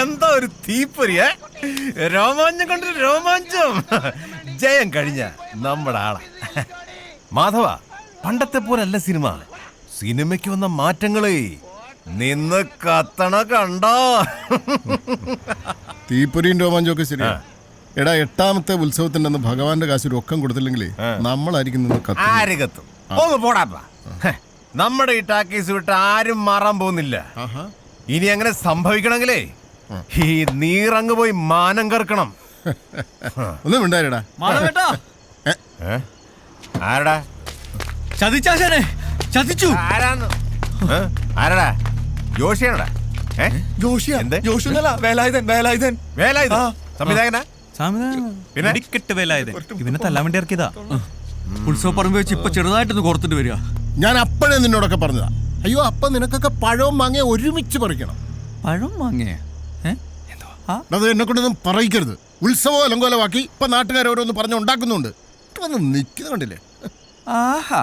എന്താ ഒരു തീപ്പൊരിയ? രോമാഞ്ചം കൊണ്ട് രോമാഞ്ചം. ജയം കഴിഞ്ഞ നമ്മുടെ ആളാ. മാധവ പണ്ടത്തെ പോലല്ല സിനിമ. സിനിമയ്ക്ക് വന്ന മാറ്റങ്ങളെ നിന്ന് കത്തണ കണ്ടോ? തീപ്പൊരിയും രോമാഞ്ചൊക്കെ ശരിയാ. എടാ എട്ടാമത്തെ ഉത്സവത്തിന്റെ അന്ന് ഭഗവാന്റെ കാശ് രൊക്കം കൊടുത്തില്ലെങ്കിൽ നമ്മളായിരിക്കും നിന്ന് കത്ത് ആര് കത്തും? ഒന്ന് പോടാപ്പാ നമ്മുടെ ഈ ടാക്കീസ് വിട്ട് ആരും മാറാൻ പോകുന്നില്ല. ഇനി അങ്ങനെ സംഭവിക്കണമെങ്കിലേ ഈ നീറങ്ങ് പോയി മാനം കറക്കണം. ഒന്നും ഉണ്ടായിരടാ മാധവേട്ടാ? ആരടാ? ചതിച്ചാശാനെ ചതിച്ചു. ആരാന്ന്? ഏ? ആരടാ? ജോഷിയാണടാ? ഏ? ജോഷിയാ. എന്ത്? ജോഷിന്നല്ല വേലായുധൻ വേലായുധൻ. വേല ഇത് ആ. സംവിധായകനാ? പിന്നെ? ഇടിക്കെട്ട് വേലായത് ഇവനെ തല്ലാൻ വേണ്ടി ഇറക്കിയതാ. ഉത്സവ പറമ്പ് വെച്ച് ഇപ്പൊ ചെറുതായിട്ടൊന്ന് കോർത്തിട്ട് വരിക. ഞാൻ അപ്പഴേ നിന്നോടൊക്കെ പറഞ്ഞതാ. അയ്യോ അപ്പൊ നിനക്കൊക്കെ പഴവും മാങ്ങയെ ഒരുമിച്ച് പറിക്കണം. പഴം വാങ്ങിയ അത് എന്നെ കൊണ്ടൊന്നും പറയിക്കരുത്. ഉത്സവം അലങ്കോലമാക്കി ഇപ്പൊ നാട്ടുകാർ ഓരോന്ന് പറഞ്ഞു ഉണ്ടാക്കുന്നുണ്ട്. വന്ന് കണ്ടില്ലേ? ആഹാ.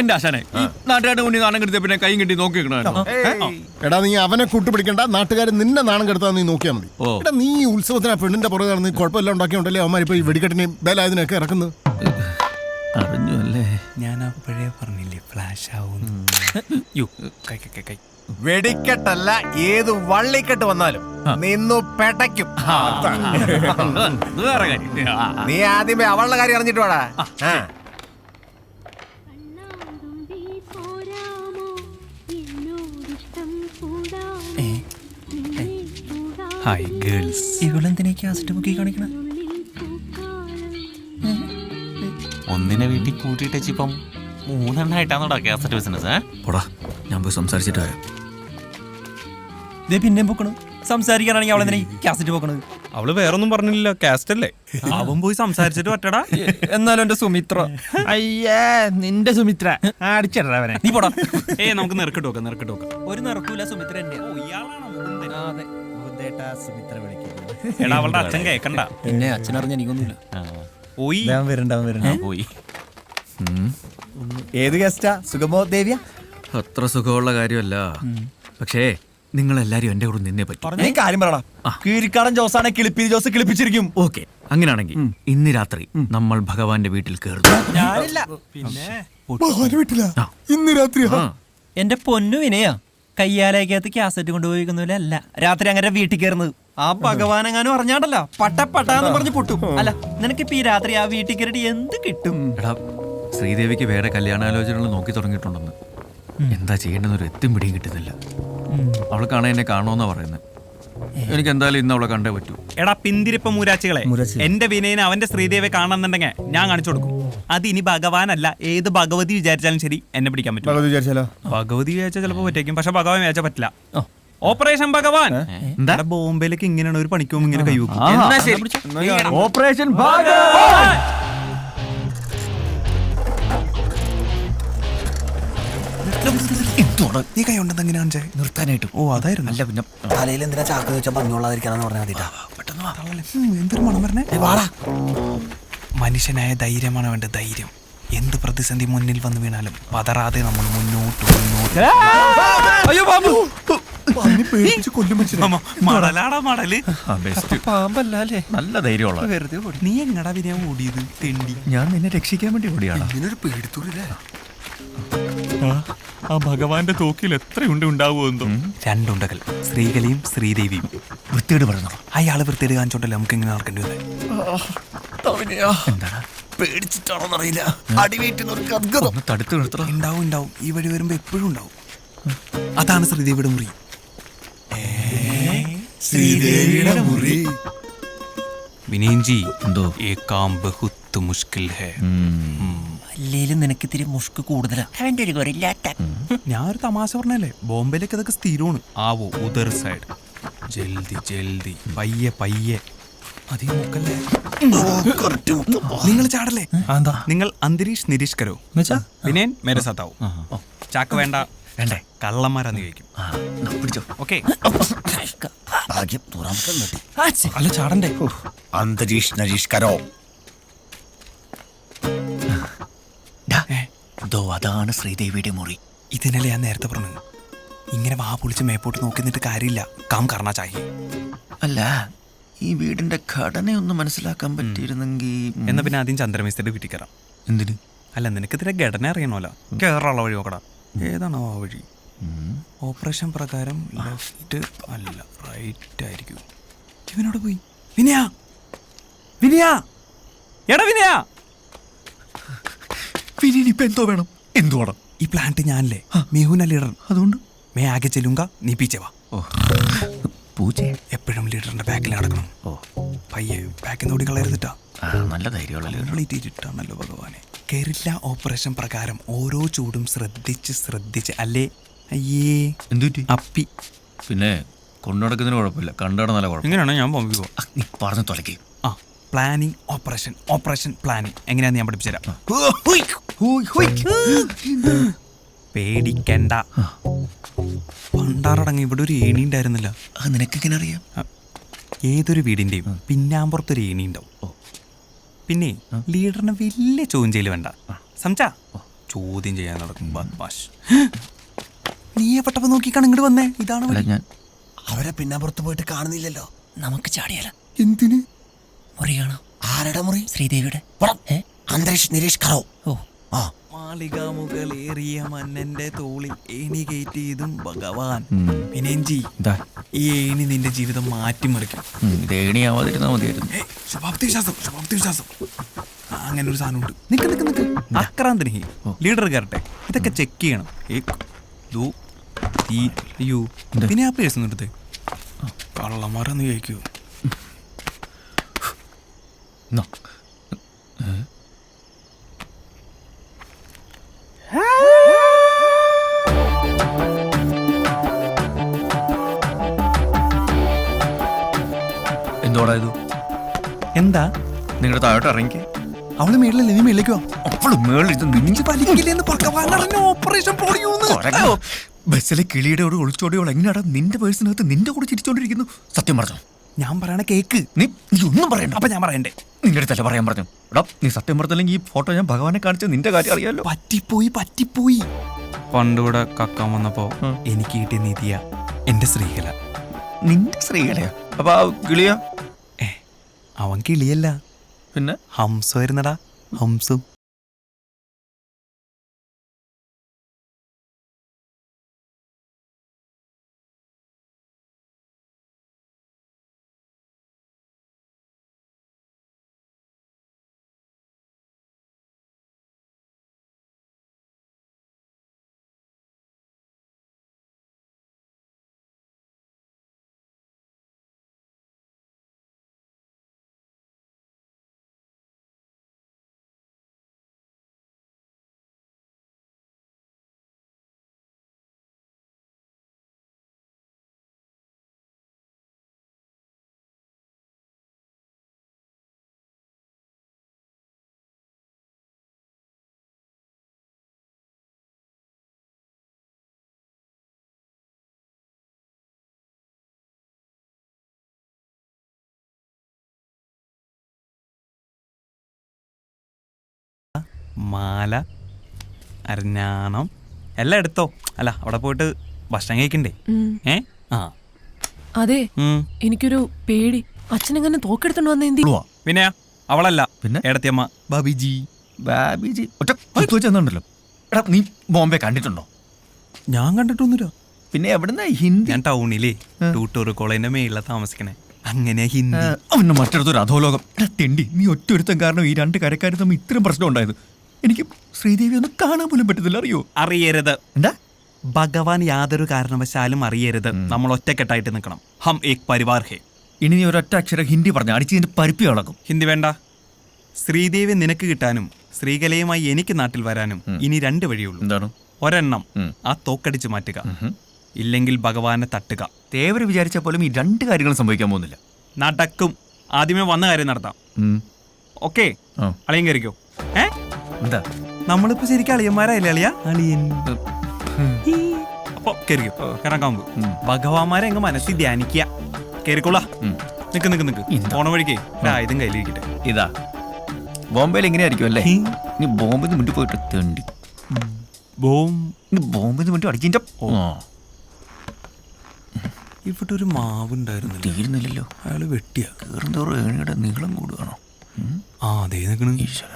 എന്റെ ആശാനെ ഈ നാട്ടുകാരുടെ മുന്നിൽ നാണം കെടുത്തിയ പിന്നെ കൈ കെട്ടി നോക്കി? എടാ നീ അവനെ കൂട്ടുപിടിക്കണ്ട. നാട്ടുകാർ നിന്നെ നാണം കെടുത്താ നീ നോക്കിയാൽ മതി. എടാ നീ ഈ ഉത്സവത്തിന് ആ പെണ്ണിന്റെ പുറകെ നടന്ന് കുഴപ്പമില്ല ഉണ്ടാക്കിയുണ്ടല്ലേ അവന്മാർ ഇപ്പൊ ഈ വെടിക്കെട്ടിനെയും ബേലായതിനൊക്കെ ഇറക്കുന്നത്? അറിഞ്ഞു അല്ലേ? ഞാൻ അപ്പോഴേ പറഞ്ഞില്ലേ ഫ്ലാഷ് ആവും യോ കൈ കൈ കൈ കൈ. വെടിക്കെട്ടല്ല ഏത് വള്ളിക്കെട്ട് വന്നാലും നിന്നു പെടയ്ക്കും. ആ. നീ ആദ്യമേ അവളുടെ കാര്യം അറിഞ്ഞിട്ട് വേടാ. ഹായ് ഗേൾസ് ഇവളെന്തിനാ കാസറ്റ് മുക്കി കാണിക്കണ? ഒന്നിനെ വീട്ടിൽ കൂട്ടിയിട്ട് ഇപ്പം മൂന്നെണ്ണായിട്ടാണോടാ കാസറ്റ് ബിസിനസ് ഏടാ പോടാ ഞാൻ പോയി സംസാരിച്ചിട്ട് വരാം. പിന്നെ പൊക്കണ് സംസാരിക്കാനാണെങ്കിൽ അവളെന്തിനാ കാസറ്റ് പൊക്കണത് അവൾ വേറൊന്നും പറഞ്ഞില്ല കാസ്റ്റ് അല്ലേ അവൻ പോയി സംസാരിച്ചിട്ട് പറ്റടാ. എന്നാലും എന്റെ സുമിത്ര. അയ്യേ നിന്റെ സുമിത്ര. അടിച്ചിടടാ അവനെ. നീ പോടാ. ഏ നമുക്ക് നെറുക്കിട്ട് നോക്കാം നെറുക്കിട്ട് നോക്കാം. ഒരു നിറക്കൂല സുമിത്ര എന്റെ എടാ അവളുടെ അച്ഛൻ കേക്കണ്ട. പിന്നെ അച്ഛനറിഞ്ഞ എനിക്കൊന്നുമില്ല. പോയി. വരണ്ടാവും വരണ്ട പോയി. ഏത് ഗസ്റ്റാ സുഖമോ ദേവിയ? അത്ര സുഖമുള്ള കാര്യമല്ല. പക്ഷേ നിങ്ങൾ എല്ലാരും എന്റെ കൂടെ നിന്നേ പറ്റും. നീ കാര്യം പറയടാ കീരിക്കാടൻ ജോസാണെ കിളിപ്പി ജോസ് കിളിപ്പിച്ചിരിക്കും. ഓക്കെ അങ്ങനെയാണെങ്കിൽ ഇന്ന് രാത്രി നമ്മൾ ഭഗവാന്റെ വീട്ടിൽ കയറുന്നു. ആ. ഇന്ന് രാത്രി എന്റെ പൊന്നു വിനയാ കയ്യാലേക്കകത്ത് കാസറ്റ് കൊണ്ടുപോയിക്കുന്നില്ല രാത്രി അങ്ങനെ വീട്ടിൽ കയറുന്നത്. ആ ഭഗവാനെങ്ങാനും അറിഞ്ഞാണ്ടല്ലോ. പട്ട പട്ടാന്ന് പറഞ്ഞ് പൊട്ടും. അല്ല നിനക്കിപ്പോ ഈ രാത്രി ആ വീട്ടിൽ കയറി എന്ത് കിട്ടും? എടാ ശ്രീദേവിക്ക് വേറെ കല്യാണാലോചനകൾ നോക്കി തുടങ്ങിയിട്ടുണ്ടെന്ന്. എന്താ ചെയ്യേണ്ടെന്നൊരു എത്തും പിടിയും കിട്ടുന്നില്ല. അവൾ കാണാൻ എന്നെ കാണുമെന്നാ പറയുന്നത് എനിക്ക് എന്തായാലും ഇന്ന് അവളെ കണ്ടേ പറ്റൂ. എടാ പിന്തിരിപ്പ മൂരാച്ചികളെ. എന്റെ വിനയനെ അവന്റെ ശ്രീദേവെ കാണണമെന്നുണ്ടെങ്കിൽ ഞാൻ കാണിച്ചു കൊടുക്കും. അത് ഇനി ഭഗവാനല്ല ഏത് ഭഗവതി വിചാരിച്ചാലും ശരി എന്നെ പിടിക്കാൻ പറ്റും. വിചാരിച്ചാലോ? ഭഗവതി വിചാരിച്ചാൽ ചിലപ്പോ പറ്റേക്കും പക്ഷെ ഭഗവാൻ വിചാരിച്ചാൽ പറ്റില്ല. ഓപ്പറേഷൻ ഭഗവാൻ. എന്താ? ബോംബെയിലേക്ക് ഇങ്ങനെയാണ് ഒരു പണിക്കും ഇങ്ങനെ കൈവക്കും ഓപ്പറേഷൻ ശരി. നീ കൈ ഉണ്ടെന്ന് നിർത്താനായിട്ട് ഓ അതായിരുന്നു. അല്ല പിന്നെ തലയിൽ എന്തിനാ ചാക്ക് വെച്ചാൽ പറഞ്ഞോളാതിരിക്കാന്ന് പറഞ്ഞാൽ മതിട്ടാ എന്തൊരു മണം പറഞ്ഞേ മനുഷ്യനായ ധൈര്യമാണ് വേണ്ട ധൈര്യം. എന്ത് പ്രതിസന്ധി മുന്നിൽ വന്നു വീണാലും പതറാതെ നമ്മൾ മുന്നോട്ട് മുന്നോട്ട് അയ്യോ ബാബു നല്ല ധൈര്യമുള്ള നീ എങ്ങടാ പിന്നെ ഓടിയത്? തെണ്ടി. ഞാൻ നിന്നെ രക്ഷിക്കാൻ വേണ്ടി ഓടിയാണ് ഇതിനൊരു പേടിത്തൂരില്ലേ ആ ഭഗവാന്റെ തോക്കിൽ എത്രയുണ്ട് ഉണ്ടാവുമെന്തോ രണ്ടുണ്ടകൾ ശ്രീകലയും ശ്രീദേവിയും വൃത്തിയോട് പറഞ്ഞു അയാൾ വൃത്തിയോട് കാണിച്ചോണ്ടല്ലോ നമുക്ക് ഇങ്ങനെ നടക്കേണ്ടി എന്താണ്? പേടിച്ചിട്ടാണോന്നറിയില്ല. ഗദ്ഗതം തടുത്ത് നിർത്തണം. ഉണ്ടാവും ഉണ്ടാവും. ഈ വഴി വരുമ്പോ എപ്പോഴും ഉണ്ടാവും. അതാണ് ശ്രീദേവിയുടെ മുറി. ശ്രീദേവിയുടെ മുറി. വിനയൻജി എന്തോ? ഏകാം ബഹുത്ത് മുഷ്കിൽ ഹേ. അല്ലേലും നിനക്ക് ഇത്തിരി മുഷ്ക് കൂടുതലാ. അവന്റെ ഒരു ഞാൻ ഒരു തമാശ പറഞ്ഞല്ലേ? ബോംബെയിലേക്ക് അതൊക്കെ സ്ഥിരമാണ്. ആവോ ഉദർ സൈഡ്. ജൽദി ജൽദി. പയ്യെ പയ്യെ. അധികം മുക്കല്ലേ? നിങ്ങൾ ചാടല്ലേ? എന്താ? നിങ്ങൾ അന്തരീഷ് നിരീഷ് കരോ വിനയൻ മേരെ സാത്താവും ചാക്ക് വേണ്ട. വേണ്ടേ? കള്ളന്മാരാന്ന് ചോദിക്കും. പിടിച്ചോ. ഓക്കെ. അല്ല ചാടണ്ടേ? അന്തരീഷ് നരീഷ് അതാണ് ശ്രീദേവിയുടെ മുറി. ഇതിനല്ലേ ഞാൻ നേരത്തെ പറഞ്ഞു. ഇങ്ങനെ വാ പൊളിച്ച് മേപ്പോട്ട് നോക്കി നിന്നിട്ട് കാര്യമില്ല. കാം കർണാ ചാഹി. അല്ല ഈ വീടിന്റെ ഘടനയൊന്ന് മനസ്സിലാക്കാൻ പറ്റിയിരുന്നെങ്കിൽ എന്നാ പിന്നെ ആദ്യം ചന്ദ്രമേസ്ത്രിയുടെ വീട്ടിൽ കയറാം. എന്തിന്? അല്ല നിനക്ക് ഇതിന്റെ ഘടന അറിയണമല്ലോ. കേറാനുള്ള വഴി നോക്കടാ. ഏതാണോ ആ വഴി? ഓപ്പറേഷൻ പ്രകാരം ലെഫ്റ്റ് അല്ല റൈറ്റ് ആയിരിക്കും. ഇവനോട് പോയി. വിനയാ! വിനയാ! എടാ വിനയാ! പിന്നെ ഇപ്പൊ എന്തോ വേണം? എന്തോ ഈ പ്ലാന്റ് ഞാനല്ലേ. മേഹുന ലീഡർ അതുകൊണ്ട്? മേ ആകെ ചെല്ലുങ്ക നീ പീച്ചെ വാ. പൂച്ച? എപ്പോഴും ലീഡറിന്റെ ബാക്കിൽ നടക്കണം. ഓ. പയ്യെ ബാക്കിൽ നിന്ന് ഓടി കളയരുതിട്ടാ. ആ നല്ല ധൈര്യമുള്ള കംപ്ലീറ്റ് ചെയ്തിട്ടാണല്ലോ ഭഗവാനെ. കേരള ഓപ്പറേഷൻ പ്രകാരം ഓരോ ചൂടും ശ്രദ്ധിച്ച് ശ്രദ്ധിച്ച്. അല്ലേ? അയ്യേ. എന്തുറ്റി അപ്പി. പിന്നെ കൊണ്ടുനടക്കുന്നതിന് കുഴപ്പമില്ല. കണ്ടാണ് നല്ല കുഴപ്പം. ഇങ്ങനെയാണോ ഞാൻ പമ്പി പോ ആ, നീ പറഞ്ഞു തുലക്കി. ആ പ്ലാനിങ് ഓപ്പറേഷൻ ഓപ്പറേഷൻ പ്ലാനിങ് എങ്ങനെയാന്ന് ഞാൻ പഠിപ്പിച്ചുതരാം. പേടിക്കണ്ട. പണ്ടാറടങ്ങ ഇവിടെ ഒരു ഏണി ഉണ്ടായിരുന്നില്ല. അത് നിനക്കെങ്ങനെ അറിയാം? ഏതൊരു വീടിന്റെയും പിന്നാമ്പുറത്തൊരു ഏണി ഉണ്ടാവും. പിന്നെ ലീഡറിനെ വലിയ ചോദ്യം ചെയ്യൽ വേണ്ട. സംസാ. ചോദ്യം ചെയ്യാൻ നടക്കും. നീ പെട്ടപ്പോ നോക്കിക്കാണ് ഇങ്ങോട്ട് വന്നേ? ഇതാണ് ഞാൻ അവരെ പിന്നാമ്പുറത്ത് പോയിട്ട് കാണുന്നില്ലല്ലോ. നമുക്ക് ചാടിയാല. എന്തിന്? മുറിയാണോ? ആരുടെ മുറി? ശ്രീദേവിയുടെ. ഏ? അന്തരീക്ഷ നിരീഷ് കറോ. ഓ. ആ. മാളിക മുകളേറിയ മന്നന്റെ തോളിൽ ഏണി കയറ്റിയതും ഭഗവാൻ. വിനയൻജി ഇതാ ഈ ഏണി നിന്റെ ജീവിതം മാറ്റിമറിക്കും. ഏണിയാവാതിരുന്നാ മതിയായിരുന്നു. ശുഭാപ്തി വിശ്വാസം ശുഭാപ്തി വിശ്വാസം. അങ്ങനെ ഒരു സാധനമുണ്ട്. നിക്ക് നിക്ക് നിക്ക്. അക്രാന്തിനി ലീഡർ കയറട്ടെ ഇതൊക്കെ ചെക്ക് ചെയ്യണം. അയ്യോ പിന്നെ ആ പേഴ്സ് നിർത്തേ കള്ളന്മാരെന്ന് ചോദിക്കൂ എന്താ? നിങ്ങളുടെ താഴോട്ട് ഇറങ്ങി അവൾ മേളിൽ ഇനി മേളിലേക്കോ അവൾ മേളിൽ ഇത് നിഞ്ചു വലിക്കില്ലെന്ന് ഭഗവാൻ ഓപ്പറേഷൻ പൊളിയൂന്ന്. ബസ്സിലെ കിളിയുടെ കൂടെ ഒളിച്ചോടിയോൾ എങ്ങനെയാടാ നിന്റെ പേഴ്സിനകത്ത് നിന്റെ കൂടെ ചിരിച്ചോണ്ടിരിക്കുന്നു? സത്യം പറഞ്ഞു? ഞാൻ പറയണ കേക്ക്. നീ നീ ഒന്നും പറയണ്ട. അപ്പൊ ഞാൻ പറയണ്ടേ? നിന്റെ തല പറയാൻ പറഞ്ഞു. എടാ നീ സത്യം പറഞ്ഞില്ലെങ്കിൽ ഈ ഫോട്ടോ ഞാൻ ഭഗവാനെ കാണിച്ച നിന്റെ കാര്യം അറിയാലോ. പറ്റിപ്പോയി പറ്റിപ്പോയി. പണ്ടിവിടെ കക്കാൻ വന്നപ്പോ എനിക്ക് കിട്ടിയ നിധിയ. എന്റെ ശ്രീകല. നിന്റെ ശ്രീകലയാ? അപ്പൊ ആ കിളിയാ? അവൻ കിളിയല്ല. പിന്നെ? ഹംസ വരുന്നടാ. ഹംസം. മാല അരഞ്ഞാണം എല്ലാം എടുത്തോ. അല്ല അവിടെ പോയിട്ട് ഭക്ഷണം കഴിക്കണ്ടേ? ഏ? ആ. അതെ എനിക്കൊരു പേടി. അച്ഛനെങ്ങനെ തോക്കെടുത്തോണ്ട് വന്ന എന്തി പിന്നെ? അവളല്ല. പിന്നെ? ഏടത്തിയമ്മ ബാബിജി. ബാബിജി. ഒറ്റ കുത്തു എടാ നീ ബോംബെ കണ്ടിട്ടുണ്ടോ? ഞാൻ കണ്ടിട്ടൊന്നുമില്ല. പിന്നെ എവിടുന്ന ഹിന്ദി? ഞാൻ ടൗണിലേ ടൂട്ടൂർ കോളേജിന്റെ മേളില താമസിക്കണേ. അങ്ങനെ ഹിന്ദി. അവന് മറ്റൊരു അധോലോകം. എടാ തെണ്ടി. നീ ഒറ്റൊരുത്തൻ കാരണം ഈ രണ്ട് കരക്കാരും തമ്മിൽ ഇത്രയും പ്രശ്നം ഉണ്ടായത്. എനിക്ക് ശ്രീദേവി ഒന്ന് കാണാൻ പോലും പറ്റത്തില്ല അറിയോ? അറിയരുത്. എന്താ? ഭഗവാൻ യാതൊരു കാരണവശാലും അറിയരുത്. നമ്മൾ ഒറ്റക്കെട്ടായിട്ട് നിൽക്കണം. ഹം ഏക് പരിവാർ ഹേ. ഇനി നീ ഒരൊറ്റ അക്ഷരം ഹിന്ദി പറഞ്ഞ അടിച്ച് നിന്റെ പരിപ്പി കളക്കും. ഹിന്ദി വേണ്ട. ശ്രീദേവി നിനക്ക് കിട്ടാനും ശ്രീകലയുമായി എനിക്ക് നാട്ടിൽ വരാനും ഇനി രണ്ട് വഴിയുള്ളൂ. എന്താണ്? ഒരെണ്ണം ആ തോക്കടിച്ച് മാറ്റുക. ഇല്ലെങ്കിൽ ഭഗവാനെ തട്ടുക. ദേവർ വിചാരിച്ച പോലും ഈ രണ്ട് കാര്യങ്ങളും സംഭവിക്കാൻ പോകുന്നില്ല. നടക്കും. ആദ്യമേ വന്ന കാര്യം നടത്താം. ഓക്കെ? ആ. ഏഹ് കയറിക്കോ. എന്താ? നമ്മളിപ്പോ ശരിക്കും അളിയന്മാരായില്ലേ അളിയ? അളിയൻ. അപ്പൊ കയറിക്കോ കയറാൻ ഭഗവാന്മാരെ അങ്ങ് മനസ്സിൽ ധ്യാനിക്കുക. കയറിക്കോളാ ഉം. നിക്ക് നിക്ക് നിക്ക്. പോണ വഴിക്കേ ആയുധം കയ്യിലിരിക്കട്ടെ ഇതാ. ബോംബെയിൽ എങ്ങനെയായിരിക്കും അല്ലേ? ഇനി ബോംബെ മുണ്ടി പോയിട്ട് തേണ്ടി. ബോംബെ മുണ്ടി അടിക്കിന്റെ ഇവിടെ ഒരു മാവ് ഉണ്ടായിരുന്നില്ല തീരുന്നില്ലല്ലോ. അയാൾ വെട്ടിയാ. കയറുന്തോറും ഏണിയുടെ നീളം കൂടുകയാണോ? ആ അതേ നിൽക്കണം ഈശ്വര.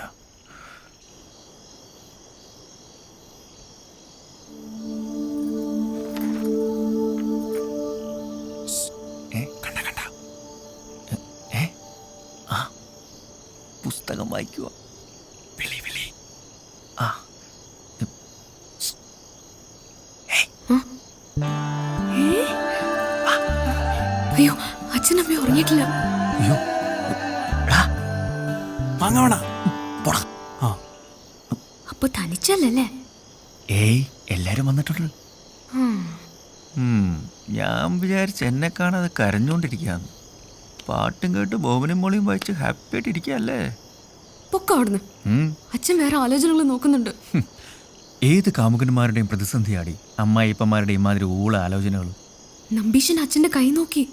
പുസ്തകം വായിക്കുക വിളി വിളി. ആ. അയ്യോ ഉറങ്ങിയിട്ടില്ല. പോടാ. ആ. അപ്പൊ തനിച്ചല്ലേ ഏയ് എല്ലാരും വന്നിട്ടുണ്ട്. ഞാൻ വിചാരിച്ച് എന്നെ കാണാതെ കരഞ്ഞോണ്ടിരിക്കാന്ന് പാട്ടും കേട്ട് ബോബനും മോളിയും വായിച്ച് ഹാപ്പി ആയിട്ട് ഇരിക്കല്ലേ പൊക്ക അവിടുന്ന്. അച്ഛൻ വേറെ ആലോചനകൾ നോക്കുന്നുണ്ട്. ഏത് കാമുകന്മാരുടെയും പ്രതിസന്ധിയാടി? അമ്മായിപ്പന്മാരുടെയും മാതിരി ഊള ആലോചനകൾ നമ്പീശൻ അച്ഛന്റെ കൈ നോക്കി.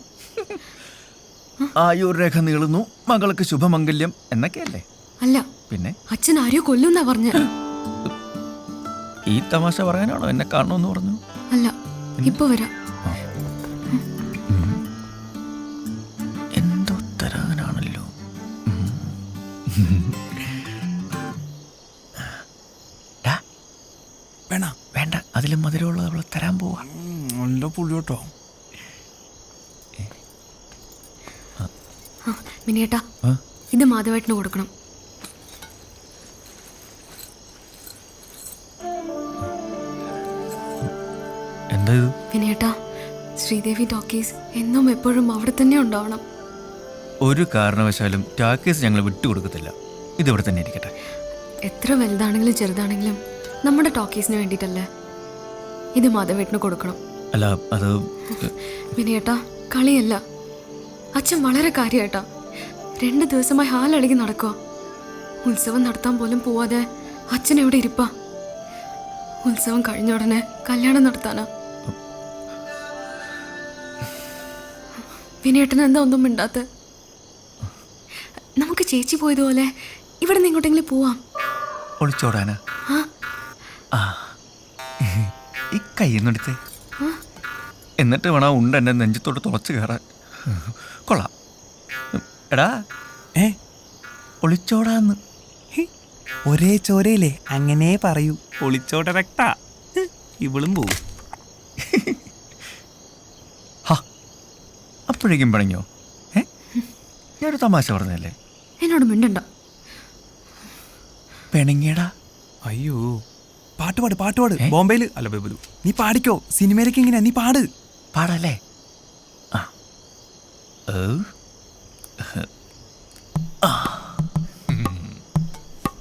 ആയുർ രേഖ നീളുന്നു. മകൾക്ക് ശുഭമംഗല്യം എന്നൊക്കെയല്ലേ? അല്ല പിന്നെ? അച്ഛൻ ആരെയോ കൊല്ലുന്നാ പറഞ്ഞ. ഈ തമാശ പറയാനാണോ എന്നെ കാണണമെന്ന് പറഞ്ഞു? അല്ല ഇപ്പൊ വരാം. തരാൻ പോവാ. നല്ല പുള്ളി കേട്ടോ മിനിയേട്ടാ ആ? ഇത് മാധവേട്ടന് കൊടുക്കണം. എന്താ ഇത്? വിനയേട്ടാ ശ്രീദേവി ടോക്കീസ് എന്നും എപ്പോഴും അവിടെ തന്നെ ഉണ്ടാവണം. ഒരു കാരണവശാലും ടാക്കീസ് ഞങ്ങൾ വിട്ടുകൊടുക്കത്തില്ല ഇതിവിടെ തന്നെ ഇരിക്കട്ടെ. എത്ര വലുതാണെങ്കിലും ചെറുതാണെങ്കിലും നമ്മുടെ ടോക്കീസിന് വേണ്ടിയിട്ടല്ലേ? ഇത് മാധവേട്ടന് കൊടുക്കണം. അല്ല അത് വിനയേട്ടാ കളിയല്ല. അച്ഛൻ വളരെ കാര്യമായിട്ടാ രണ്ട് ദിവസമായി ഹാലടങ്ങി നടക്കുക ഉത്സവം നടത്താൻ പോലും പോവാതെ അച്ഛൻ എവിടെ ഇരിപ്പാ? ഉത്സവം കഴിഞ്ഞ ഉടനെ കല്യാണം നടത്താനാ. വിനയേട്ടന് എന്താ ഒന്നും മിണ്ടാത്ത? നമുക്ക് ചേച്ചി പോയതുപോലെ ഇവിടെ നിന്ന് ഇങ്ങോട്ടെങ്കിലും പോവാം. ഒളിച്ചോടാനാ. ഈ കയ്യെന്നെടുത്തേ എന്നിട്ട് വേണം ഉണ്ട് എന്നെ നെഞ്ചത്തോട്ട് തുളച്ച് കയറാൻ. കൊള്ളാ. എടാ. ഏ? ഒളിച്ചോടാന്ന്. ഒരേ ചോരയില്ലേ അങ്ങനെ പറയൂ. ഒളിച്ചോട രക്ത. ഇവളും പോവും. ഹാ. അപ്പോഴേക്കും പണിഞ്ഞോ? ഏ? ഞാനൊരു തമാശ പറഞ്ഞല്ലേ എന്നോട് മിണ്ടണ്ട. പിണങ്ങിയടാ. അയ്യോ. പാട്ട് പാട് പാട്ട് പാട്. ബോംബെയിൽ. അല്ല ബബലു നീ പാടിക്കോ. സിനിമയിലേക്ക് എങ്ങനെയാ? നീ പാട്. പാടല്ലേ? ആ. ഏ